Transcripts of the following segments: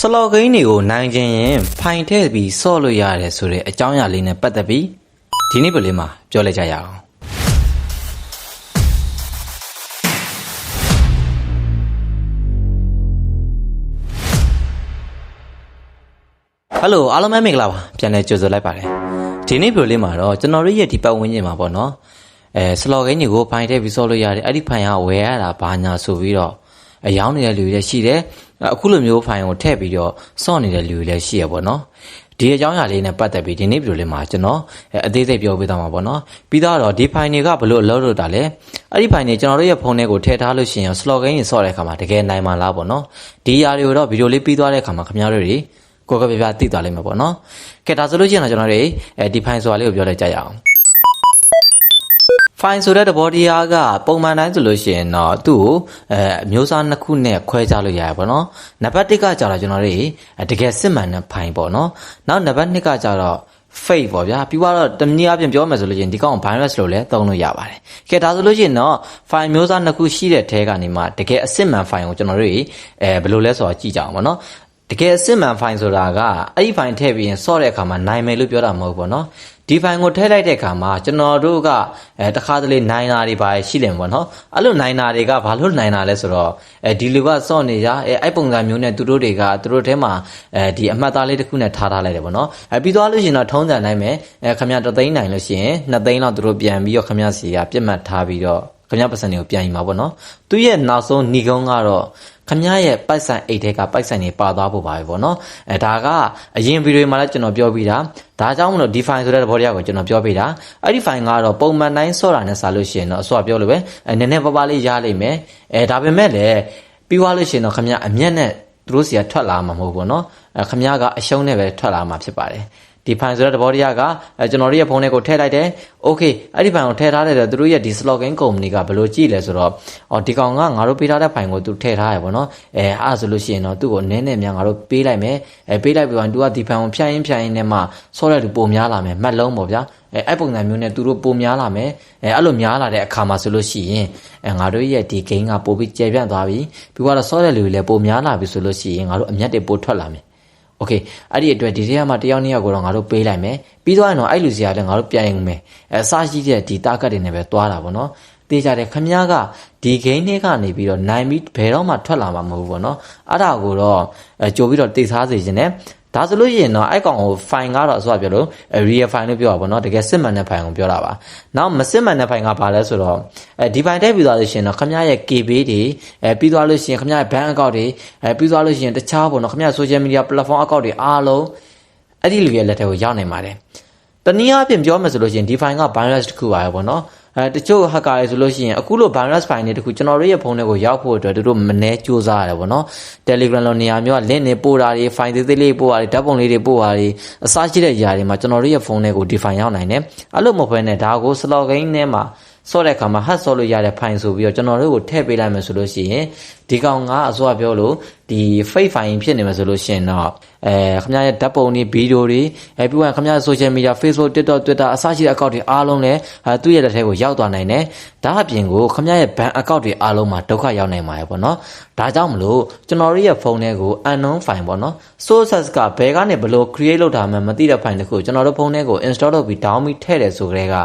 စလော့ဂိမ်းတွေကိုနိုင်ခြင်းရင်ဖိုင်ထည့်ပြီးဆော့လို့ရတယ်ဆိုတဲ့အကြောင်းအရာလေးနဲ့ပတ်သက်ပြီးဒီနေ့ဗလေးမှာပြောလိုက်ကြရအောင်ဟယ်လိုအားလုံးပဲမင်္ဂလာပါပြန်လည်ကြိုဆိုလိုက်ပါတယ်ဒီနေ့ဗီဒီယိုလေးမှာတော့ကျွန်တော်တို့ရဲ့ဒီပတ်ဝန်းကျင်မှာပေါ့နော်အဲစလော့ဂိမ်းတွေကိုဖိုင်ထည့်ပြီးဆော့လို့ရတယ်အဲ့ဒီဖိုင်ကဝယ်ရတာဘာညာဆိုပြီးတော့အယောင်းနေတဲ့လူတွေလည်းရှိတယ် အခုလိုမျိုးဖိုင်ကိုထည့်ပြီးတော့ဆော့နေတဲ့လူတွေလည်းရှိရပေါ့နော်ဒီအကြောင်းအရာလေးနဲ့ပတ်သက်ပြီးဒီနေ့ဗီဒီယိုလေးမှာကျွန်တော်အသေးစိတ်ပြောပြသွားမှာပေါ့နော်ပြီးတော့ဒီဖိုင်တွေကဘလို့အလုပ်လုပ်တာလဲအဲ့ဒီဖိုင်တွေကျွန်တော်တို့ရဲ့ဖုန်းထဲကိုထည့်ထားလို့ရှိရင် slot game တွေဆော့တဲ့အခါမှာတကယ်နိုင်မှာလားပေါ့နော်ဒီအရာတွေကိုတော့ဗီဒီယိုလေးပြီးသွားတဲ့အခါမှာခင်ဗျားတို့တွေကိုယ်ကပြပြသိသွားလိမ့်မယ်ပေါ့နော်ကဲဒါဆိုလို့ရှိရင်တော့ကျွန်တော်တို့အဲဒီဖိုင်ဆိုတာလေးကိုပြောလိုက်ကြရအောင် fine ဆိုတဲ့သဘောတရားကပုံမှန်တိုင်းဆိုလို့ရှိရင်တော့သူ့ကိုအဲအမျိုးစားနှစ်ခုနဲ့ခွဲခြားလို့ရတယ်ပေါ့နော်နံပါတ်1ကကြာတော့ကျွန်တော်တို့တကယ်စစ်မှန်တဲ့ fine ပေါ့နော်နောက်နံပါတ်2ကကြာတော့ fake ပေါ့ဗျာပြီးတော့တနည်းအားဖြင့်ပြောမယ်ဆိုလို့ရှိရင်ဒီကောင် virus လို့လည်းသုံးလို့ရပါတယ်ကဲဒါဆိုလို့ရှိရင်တော့ file မျိုးစားနှစ်ခုရှိတဲ့ထဲကနေမှတကယ်အစစ်မှန် file ကိုကျွန်တော်တို့အဲဘယ်လိုလဲဆိုတော့ကြည့်ကြအောင်ပေါ့နော် တကယ်အစစ်မှန် file ဆိုတာကအဲ့ဒီ file ထည့်ပြီးရင်ဆော့တဲ့အခါမှာနိုင်မယ်လို့ပြောတာမဟုတ်ဘူးပေါ့နော်ဒီ file ကိုထည့်လိုက်တဲ့အခါမှာကျွန်တော်တို့ကအဲတခါတလေနိုင်တာတွေပါရှိတယ်ပေါ့နော်အဲ့လိုနိုင်တာတွေကဘာလို့နိုင်တာလဲဆိုတော့အဲဒီလူကစော့နေကြအဲအဲ့ပုံစံမျိုးနဲ့သူတို့တွေကသူတို့ထဲမှာအဲဒီအမှတ်သားလေးတစ်ခုနဲ့ထားထားလိုက်တယ်ပေါ့နော်အဲပြီးသွားလို့ရှိရင်တော့ထုံးစံနိုင်မယ်အဲခမရတသိန်းနိုင်လို့ရှိရင်နှစ်သိန်းလောက်သူတို့ပြန်ပြီးတော့ခမရစီကပြတ်မှတ်ထားပြီးတော့ခမရပတ်စံတွေကိုပြန်ယူမှာပေါ့နော်သူရဲ့နောက်ဆုံးဏီကုန်းကတော့ ခမရဲ့ပိုက်ဆံအိတ်ထဲကပိုက်ဆံတွေပါသွားဖို့ပါပဲပေါ့နော်အဲဒါကအရင်ဗီဒီယိုမှာလည်းကျွန်တော်ပြောပြီးတာဒါကြောင့်မလို့ define ဆိုတဲ့သဘောတရားကိုကျွန်တော်ပြောပြတာအဲ့ဒီ file ကတော့ပုံမှန်တိုင်းဆော့တာနဲ့စာလို့ရှိရင်တော့အစောပြောလို့ပဲအဲနည်းနည်းပါးပါးလေးရလိမ့်မယ်အဲဒါပေမဲ့လည်းပြီးသွားလို့ရှိရင်တော့ခမအမျက်နဲ့သူတို့စီကထွက်လာမှာမဟုတ်ဘူးเนาะအဲခမကအရှုံးနဲ့ပဲထွက်လာမှာဖြစ်ပါတယ် ဒီ file ဆိုတဲ့သဘောတရားကအဲကျွန်တော်တို့ရဲ့ဖုန်းထဲကိုထည့်လိုက်တယ်။ Okay အဲ့ဒီ file ကိုထည့်ထားတဲ့သူတို့ရဲ့ဒီ slogan company ကဘယ်လိုကြည့်လဲဆိုတော့အော်ဒီကောင်ကငါတို့ပေးထားတဲ့ file ကိုသူထည့်ထားရပေါ့နော်။အဲအဲ့ဆိုလို့ရှိရင်တော့သူ့ကိုနည်းနည်းများငါတို့ပေးလိုက်မယ်။အဲပေးလိုက်ပြီးတော့သူကဒီ file ကိုဖြတ်ရင်ဖြတ်ရင်နဲ့မှဆော့တဲ့လူပုံများလာမယ်။မှတ်လုံးပေါ့ဗျာ။အဲအဲ့ပုံစံမျိုးနဲ့သူတို့ပုံများလာမယ်။အဲအဲ့လိုများလာတဲ့အခါမှာဆိုလို့ရှိရင်အဲငါတို့ရဲ့ဒီ game ကပိုပြီးကျေပြန့်သွားပြီ။ပြီးတော့ဆော့တဲ့လူတွေလည်းပုံများလာပြီဆိုလို့ရှိရင်ငါတို့အမျက်တွေပိုထွက်လာမယ်။ โอเคအဲ့ဒီအတွက်ဒီထဲမှာတယောက်နှစ်ယောက်ကိုတော့ငါတို့ပေးလိုက်မယ်ပြီးသွားရင်တော့အဲ့လူစီကလည်းငါတို့ပြန်ရင်မယ်အဲအစရှိတဲ့ဒီတာကတ်တွေနဲ့ပဲသွားတာပေါ့နော်တေးကြတယ်ခမ ्या ကဒီဂိမ်းထဲကနေပြီးတော့နိုင်ပြီးဘယ်တော့မှထွက်လာမှာမဟုတ်ဘူးပေါ့နော်အဲ့ဒါကိုတော့အဲကြိုပြီးတော့တိတ်စားစေခြင်းနဲ့ ဒါဆိုလို့ရှိရင်တော့အဲ့ကောင်ကို file ကတော့အစိုးရပြောလို့ real file လို့ပြောတာပေါ့နော်တကယ်စစ်မှန်တဲ့ file ကိုပြောတာပါနောက်မစစ်မှန်တဲ့ file ကဘာလဲဆိုတော့အဲဒီ file တက်ပြီးသွားလို့ရှိရင်တော့ခင်ဗျားရဲ့ KB တွေအဲပြီးသွားလို့ရှိရင်ခင်ဗျားရဲ့ bank account တွေအဲပြီးသွားလို့ရှိရင်တခြားပေါ့နော်ခင်ဗျား social media platform account တွေအားလုံးအဲ့ဒီလူရဲ့လက်ထဲကိုရောက်နိုင်ပါတယ်တနည်းအားဖြင့်ပြောမယ်ဆိုလို့ရှိရင်ဒီ file က virus တစ်ခုပါပဲပေါ့နော် အဲတချို့ hacker တွေဆိုလို့ရှိရင်အခုလို virus file တွေတခုကျွန်တော်တို့ရဲ့ဖုန်းထဲကိုရောက်ဖို့အတွက်တို့မနှဲစူးစမ်းရတယ်ပေါ့နော် Telegram လိုနေရာမျိုးက link တွေပို့တာတွေ file သေးသေးလေးပို့တာတွေဓာတ်ပုံလေးတွေပို့တာတွေအစရှိတဲ့ຢာတွေမှာကျွန်တော်တို့ရဲ့ဖုန်းထဲကိုဒီ file ရောက်နိုင်တယ်အဲ့လိုမဟုတ်ဘဲနဲ့ဒါကို slot game ထဲမှာ ဆော့တဲ့အခါမှာ hard ဆော့လို့ရတဲ့ file ဆိုပြီးတော့ကျွန်တော်တို့ကိုထည့်ပေးလိုက်မယ်ဆိုလို့ရှိရင်ဒီကောင်ကအစိုးရပြောလို့ဒီ fake file ဖြစ်နေမှာဆိုလို့ရှိရင်တော့အဲခင်ဗျားရဲ့ဓာတ်ပုံတွေဗီဒီယိုတွေအဲပြီးတော့ခင်ဗျားရဲ့ social media Facebook TikTok Twitter အစရှိတဲ့ account တွေအားလုံးလည်းအဲသူ့ရဲ့လက်ထဲကိုရောက်သွားနိုင်တယ်ဒါအပြင်ကိုခင်ဗျားရဲ့ bank account တွေအားလုံးမှာဒုက္ခရောက်နိုင်မှာပေါ့နော်ဒါကြောင့်မလို့ကျွန်တော်တို့ရဲ့ဖုန်းထဲကို unknown file ပေါ့နော် sources ကဘယ်ကနေဘယ်လို create လုပ်တာမှမသိတဲ့ file တခုကျွန်တော်တို့ဖုန်းထဲကို install လုပ်ပြီး download ပြီးထည့်တယ်ဆိုကြတဲ့က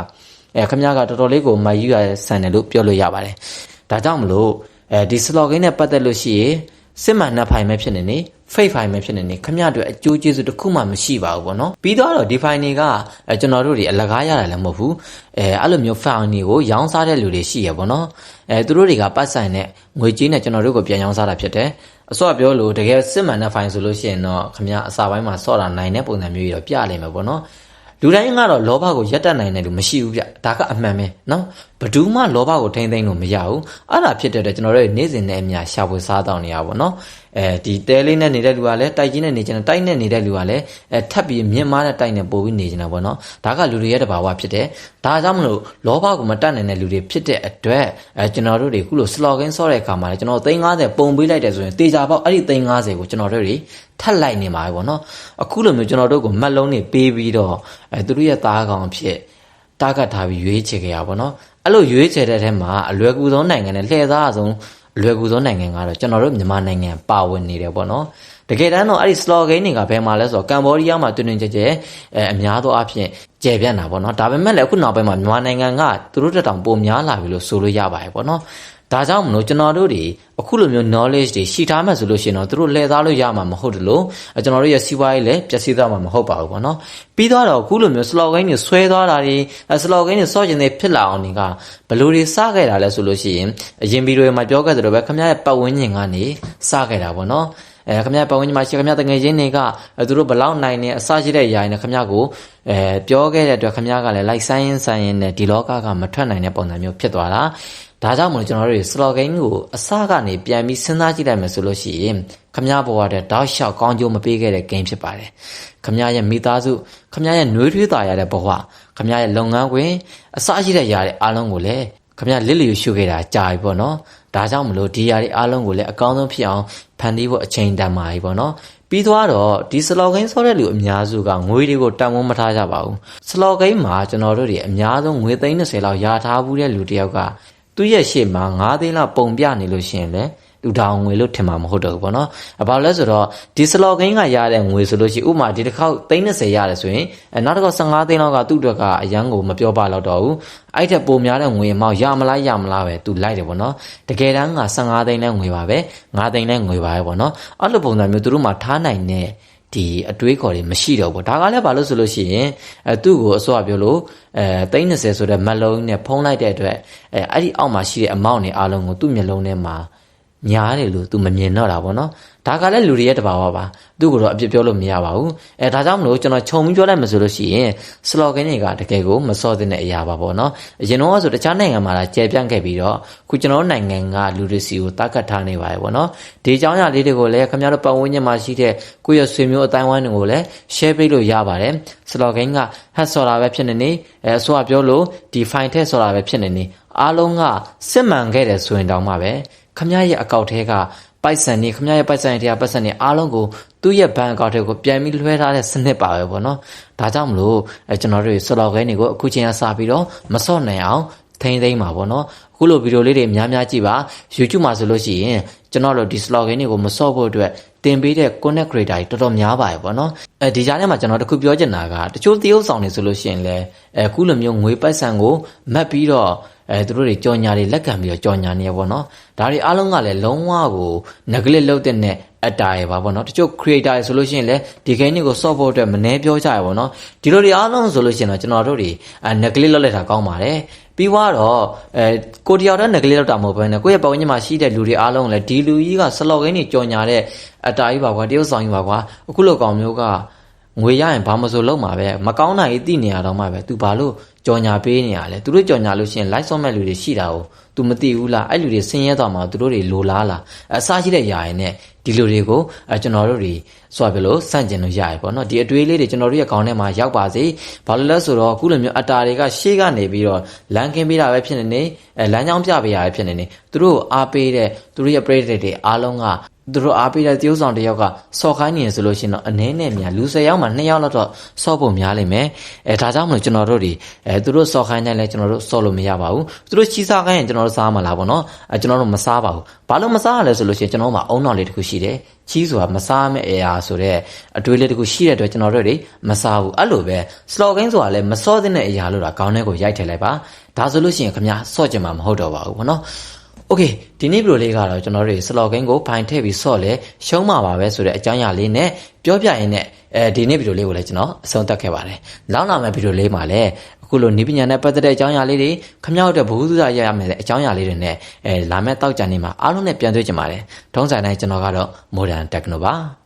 အဲခင်ဗျားကတော်တော်လေးကိုမယူရဆန်တယ်လို့ပြောလို့ရပါတယ်ဒါကြောင့်မလို့အဲဒီ slogan နဲ့ပတ်သက်လို့ရှိရင်စစ်မှန်တဲ့ file ပဲဖြစ်နေနေ fake file ပဲဖြစ်နေနေခမရတို့အကျိုးကျေးဇူးတစ်ခုမှမရှိပါဘူးပေါ့နော်ပြီးတော့ဒီ file တွေကအဲကျွန်တော်တို့တွေအလကားရတာလည်းမဟုတ်ဘူးအဲအဲ့လိုမျိုး file တွေကိုရောင်းစားတဲ့လူတွေရှိရပေါ့နော်အဲသူတို့တွေကပတ်ဆိုင်နဲ့ငွေကြေးနဲ့ကျွန်တော်တို့ကိုပြန်ရောင်းစားတာဖြစ်တယ်အစောပြောလို့တကယ်စစ်မှန်တဲ့ file ဆိုလို့ရှိရင်တော့ခမရအစာပိုင်းမှာစော့တာနိုင်တဲ့ပုံစံမျိုးကြီးတော့ပြလိမ့်မယ်ပေါ့နော် လူတိုင်းကတော့လောဘကိုရက်တက်နိုင်တယ်လို့မရှိဘူးဗျဒါကအမှန်ပဲနော်ဘဒူးမှလောဘကိုထိမ့်သိမ့်လို့မရဘူးအဲ့ဒါဖြစ်တဲ့အတွက်ကျွန်တော်တို့နေ့စဉ်နဲ့အမျှရှာဖွေစားတောင်းနေရပါတော့အဲဒီတဲလေးနဲ့နေတဲ့လူကလည်းတိုက်ကြီးနဲ့နေကြတယ်တိုက်နဲ့နေတဲ့လူကလည်းအဲထပ်ပြီးမြင့်မားတဲ့တိုက်နဲ့ပို့ပြီးနေကြတာပေါ့နော်ဒါကလူတွေရဲ့တဘာဝဖြစ်တယ်ဒါကြောင့်မလို့လောဘကိုမတတ်နိုင်တဲ့လူတွေဖြစ်တဲ့အတွက်အဲကျွန်တော်တို့တွေခုလို slogan ဆော့တဲ့အခါမှာလည်းကျွန်တော်350ပုံပေးလိုက်တယ်ဆိုရင်တေချာပေါက်အဲ့ဒီ350ကိုကျွန်တော်တို့တွေ ထပ်လိုက်နေမှာပဲပေါ့နော်အခုလိုမျိုးကျွန်တော်တို့ကိုမှတ်လုံးတွေပေးပြီးတော့အဲသူတို့ရဲ့သားကောင်ဖြစ်တာကတ်ထားပြီးရွေးချယ်ကြရပါတော့အဲ့လိုရွေးချယ်တဲ့ထဲမှာအလွယ်ကူဆုံးနိုင်ငံနဲ့လှည့်စားဆုံးအလွယ်ကူဆုံးနိုင်ငံကတော့ကျွန်တော်တို့မြန်မာနိုင်ငံပါဝင်နေတယ်ပေါ့နော်တကယ်တမ်းတော့အဲ့ဒီ slogan တွေကဘယ်မှာလဲဆိုတော့ကမ်ဘောဒီးယားမှာတွင်တွင်ကြဲကြဲအဲအများသောအားဖြင့်ကျယ်ပြန့်တာပေါ့နော်ဒါပေမဲ့လည်းအခုနောက်ပိုင်းမှာမြန်မာနိုင်ငံကသူတို့တက်တောင်ပုံများလာပြီလို့ဆိုလို့ရပါတယ်ပေါ့နော် ဒါကြောင့်မလို့ကျွန်တော်တို့တွေအခုလိုမျိုး knowledge တွေရှိထားမှဆိုလို့ရှိရင်တော့သူတို့လှည့်သားလို့ရမှာမဟုတ်ဘူးလို့ကျွန်တော်တို့ရဲ့စီးပွားရေးလည်းပျက်စီးသွားမှာမဟုတ်ပါဘူးပေါ့နော်ပြီးတော့အခုလိုမျိုး slogan တွေဆွဲသွားတာတွေ slogan တွေစော့ကျင်တွေဖြစ်လာအောင်တွေကဘယ်လိုတွေစခဲ့တာလဲဆိုလို့ရှိရင်အရင်ဗီဒီယိုမှာပြောခဲ့သလိုပဲခင်ဗျားရဲ့ပတ်ဝန်းကျင်ကနေစခဲ့တာပေါ့နော်အဲခမရပတ်ဝန်းကျင်မှာရှိခမရတငယ်ချင်းတွေကသူတို့ဘလောက်နိုင်နေအစရှိတဲ့ຢာရင်ခမရကိုအဲပြောခဲ့တဲ့အတွက်ခမရကလည်းလိုက်ဆိုင်ရင်ဆိုင်ရင်နဲ့ဒီလောကကမထွက်နိုင်တဲ့ပုံစံမျိုးဖြစ်သွားတာ ဒါကြောင့်မလို့ကျွန်တော်တို့ slogan ကိုအစကနေပြန်ပြီးစဉ်းစားကြည့်လိုက်မယ်ဆိုလို့ရှိရင်ခမရဘဝတဲ့တောက်လျှောက်ကောင်းကျိုးမပေးခဲ့တဲ့ game ဖြစ်ပါတယ်ခမရရဲ့မိသားစုခမရရဲ့နှွေးထွေးသားရတဲ့ဘဝခမရရဲ့လုပ်ငန်းခွင်အစရှိတဲ့ຢာတဲ့အားလုံးကိုလည်းခမရလစ်လျူရှုခဲ့တာကြာပြီပေါ့နော်ဒါကြောင့်မလို့ဒီຢာတွေအားလုံးကိုလည်းအကောင်းဆုံးဖြစ်အောင်ဖန်တီးဖို့အချိန်တန်ပါပြီပေါ့နော်ပြီးသွားတော့ဒီစလော့ဂိမ်းဆော့တဲ့လူအများစုကငွေတွေကိုတန်ဖိုးမထားကြပါဘူးစလော့ဂိမ်းမှာကျွန်တော်တို့တွေအများဆုံးငွေသိန်း30လောက်ရာထားဘူးတဲ့လူတယောက်က သူ့ရဲ့ရှေ့မှာ9သိန်းလောက်ပုံပြနေလို့ရှိရင်လည်းလူတောင်ငွေလို့ထင်မှာမဟုတ်တော့ဘူးပေါ့နော်။ဘာလို့လဲဆိုတော့ဒီစလော့ဂိမ်းကရတဲ့ငွေဆိုလို့ရှိရင်ဥမာဒီတစ်ခေါက်30ရတယ်ဆိုရင်အဲနောက်တစ်ခေါက်15သိန်းလောက်ကသူ့အတွက်ကအရန်ကိုမပြောပါတော့တော့ဘူး။အဲ့ထက်ပိုများတဲ့ငွေအမောက်ရမလားရမလားပဲသူလိုက်တယ်ပေါ့နော်။တကယ်တမ်းက15သိန်းနဲ့ငွေပါပဲ9သိန်းနဲ့ငွေပါပဲပေါ့နော်။အဲ့လိုပုံစံမျိုးသူတို့မှထားနိုင်တဲ့ ဒီအတွေးခေါ်တွေမရှိတော့ဘူးဒါကလည်းဘာလို့ဆိုလို့ရှိရင်အဲသူ့ကိုအစောပြောလို့အဲ30ဆိုတဲ့မက်လုံးနဲ့ဖုံးလိုက်တဲ့အတွက်အဲအဲ့ဒီအောက်မှာရှိတဲ့အမောင့်တွေအားလုံးကိုသူ့မျက်လုံးထဲမှာ ညားတယ်လို့ तू မမြင်တော့တာဗောနော်ဒါကလည်းလူတွေရဲ့တဘာဝပါသူ့ကိုတော့အပြစ်ပြောလို့မရပါဘူးအဲဒါကြောင့်မလို့ကျွန်တော်ခြုံပြီးပြောလိုက်မှဆိုလို့ရှိရင် slogan တွေကတကယ်ကိုမစောသင့်တဲ့အရာပါဗောနော်အရင်တော့ဆိုတခြားနိုင်ငံမှာလာကျယ်ပြန့်ခဲ့ပြီးတော့ခုကျွန်တော်နိုင်ငံကလူတွေစီကိုတားကတ်ထားနေပါတယ်ဗောနော်ဒီအကြောင်းအရာလေးတွေကိုလည်းခင်ဗျားတို့ပတ်ဝန်းကျင်မှာရှိတဲ့ကိုယ့်ရဲ့ဆွေမျိုးအတိုင်းဝိုင်းတွေကိုလည်း share ပေးလို့ရပါတယ် slogan က hat ဆိုတာပဲဖြစ်နေနေအဲအစိုးရပြောလို့ဒီ fine ထက်ဆိုတာပဲဖြစ်နေနေအားလုံးကစစ်မှန်ခဲ့တယ်ဆိုရင်တောင်မှပဲ ခမရရဲ့အကောက်ထဲကပိုက်ဆံနေခမရရဲ့ပိုက်ဆံတွေပတ်စံနေအားလုံးကိုသူ့ရဲ့ဘဏ်အကောက်ထဲကိုပြန်ပြီးလွှဲထားတဲ့စနစ်ပါပဲပေါ့နော်ဒါကြောင့်မလို့အဲကျွန်တော်တို့ဆလော့ဂိမ်းတွေကိုအခုချိန်ကစပြီးတော့မစော့နိုင်အောင်ထိမ့်သိမ့်ပါပေါ့နော်အခုလိုဗီဒီယိုလေးတွေများများကြည့်ပါ YouTube မှာဆိုလို့ရှိရင်ကျွန်တော်တို့ဒီ slogan တွေကိုမစော့ဖို့အတွက်တင်ပေးတဲ့ connect creator တွေတော်တော်များပါတယ်ပေါ့နော်အဲဒီကြားထဲမှာကျွန်တော်တခုပြောချင်တာကတချို့တရုပ်ဆောင်တွေဆိုလို့ရှိရင်လည်းအခုလိုမျိုးငွေပိုက်ဆံကိုမတ်ပြီးတော့ အဲသူတို့တွေကြော်ညာတွေလက်ခံပြီးတော့ကြော်ညာနေရပေါ့နော်ဒါတွေအားလုံးကလည်းလုံးဝကို neglect လုပ်တဲ့နဲ့အတားရပါပေါ့နော်တချို့ creator တွေဆိုလို့ရှိရင်လည်းဒီ game တွေကို soft ဖို့အတွက်မနှဲပြောကြရပါတော့ဒီလိုတွေအားလုံးဆိုလို့ရှိရင်တော့ကျွန်တော်တို့တွေအဲ neglect လုပ်လိုက်တာကောင်းပါတယ်ပြီးတော့အဲကိုတယောက်တည်း neglect လုပ်တာမဟုတ်ဘဲနဲ့ကိုယ့်ရဲ့ပတ်ဝန်းကျင်မှာရှိတဲ့လူတွေအားလုံးလည်းဒီလူကြီးက slogan တွေကြော်ညာတဲ့အတားကြီးပါကွာတရုတ်ဆောင်ကြီးပါကွာအခုလိုကောင်မျိုးကငွေရရင်ဘာမဆိုလုပ်မှာပဲမကောင်းတာကြီးသိနေရတော့မှပဲ तू ဘာလို့ ကြော်ညာပေးနေရလဲသူတို့ကြော်ညာလို့ရှိရင် live ဆော့မဲ့လူတွေရှိတာကို तू မသိဘူးလားအဲ့လူတွေဆင်းရဲသွားမှာသူတို့တွေလိုလားလားအစားရှိတဲ့ຢာရင်နဲ့ဒီလူတွေကိုအကျွန်တော်တို့တွေဆိုပြလို့စန့်ကျင်လို့ရရပေါ့နော်ဒီအတွေးလေးတွေကျွန်တော်တို့ရဲ့ခေါင်းထဲမှာရောက်ပါစေဘာလို့လဲဆိုတော့အခုလိုမျိုးအတာတွေကရှေ့ကနေပြီးတော့လမ်းခင်းပေးတာပဲဖြစ်နေနေအဲလမ်းကြောင်းပြပေးရပဲဖြစ်နေနေသူတို့အားပေးတဲ့သူတို့ရဲ့ project တွေအားလုံးက သူတို့အားပေးတဲ့တရုပ်ဆောင်တစ်ယောက်ကစော်ခိုင်းနေရဆိုလို့ရှိရင်တော့အနည်းနဲ့များလူ၁၀ယောက်မှ2ယောက်လောက်တော့စော့ဖို့များလိမ့်မယ်အဲဒါကြောင့်မလို့ကျွန်တော်တို့တွေအဲသူတို့စော်ခိုင်းတယ်လဲကျွန်တော်တို့စော့လို့မရပါဘူးသူတို့ချီးစားခိုင်းရင်ကျွန်တော်တို့စားမှာလားပေါ့နော်အဲကျွန်တော်တို့မစားပါဘူးဘာလို့မစားရလဲဆိုလို့ရှိရင်ကျွန်တော်တို့မှာအုံနောက်လေးတစ်ခုရှိတယ်ချီးဆိုတာမစားမဲ့အရာဆိုတော့အတွေးလေးတစ်ခုရှိတဲ့အတွက်ကျွန်တော်တို့တွေမစားဘူးအဲ့လိုပဲ slogan ဆိုတာလည်းမစော့တဲ့အရာလို့တာခေါင်းထဲကိုရိုက်ထည့်လိုက်ပါဒါဆိုလို့ရှိရင်ခင်ဗျာစော့ကြမှာမဟုတ်တော့ပါဘူးပေါ့နော် โอเคဒီနေ့ဗီဒီယိုလေးကတော့ကျွန်တော်တို့ slogan ကိုဖိုင်ထည့်ပြီးဆော့လဲရှုံးမှာပါပဲဆိုတဲ့အကြောင်းအရာလေးနဲ့ပြောပြရင်းနဲ့အဲဒီနေ့ဗီဒီယိုလေးကိုလည်းကျွန်တော်အဆုံးသတ်ခဲ့ပါတယ်။နောက်လာမယ့်ဗီဒီယိုလေးမှာလည်းအခုလိုနီးပညာနဲ့ပတ်သက်တဲ့အကြောင်းအရာလေးတွေခမောက်တဲ့ဘ ഹു စုစာရရမယ်တဲ့အကြောင်းအရာလေးတွေနဲ့အဲလာမယ့်တောက်ကြနေမှာအားလုံးနဲ့ပြန်တွေ့ကြပါတယ်။ထုံးစံတိုင်းကျွန်တော်ကတော့ Modern Techno ပါ။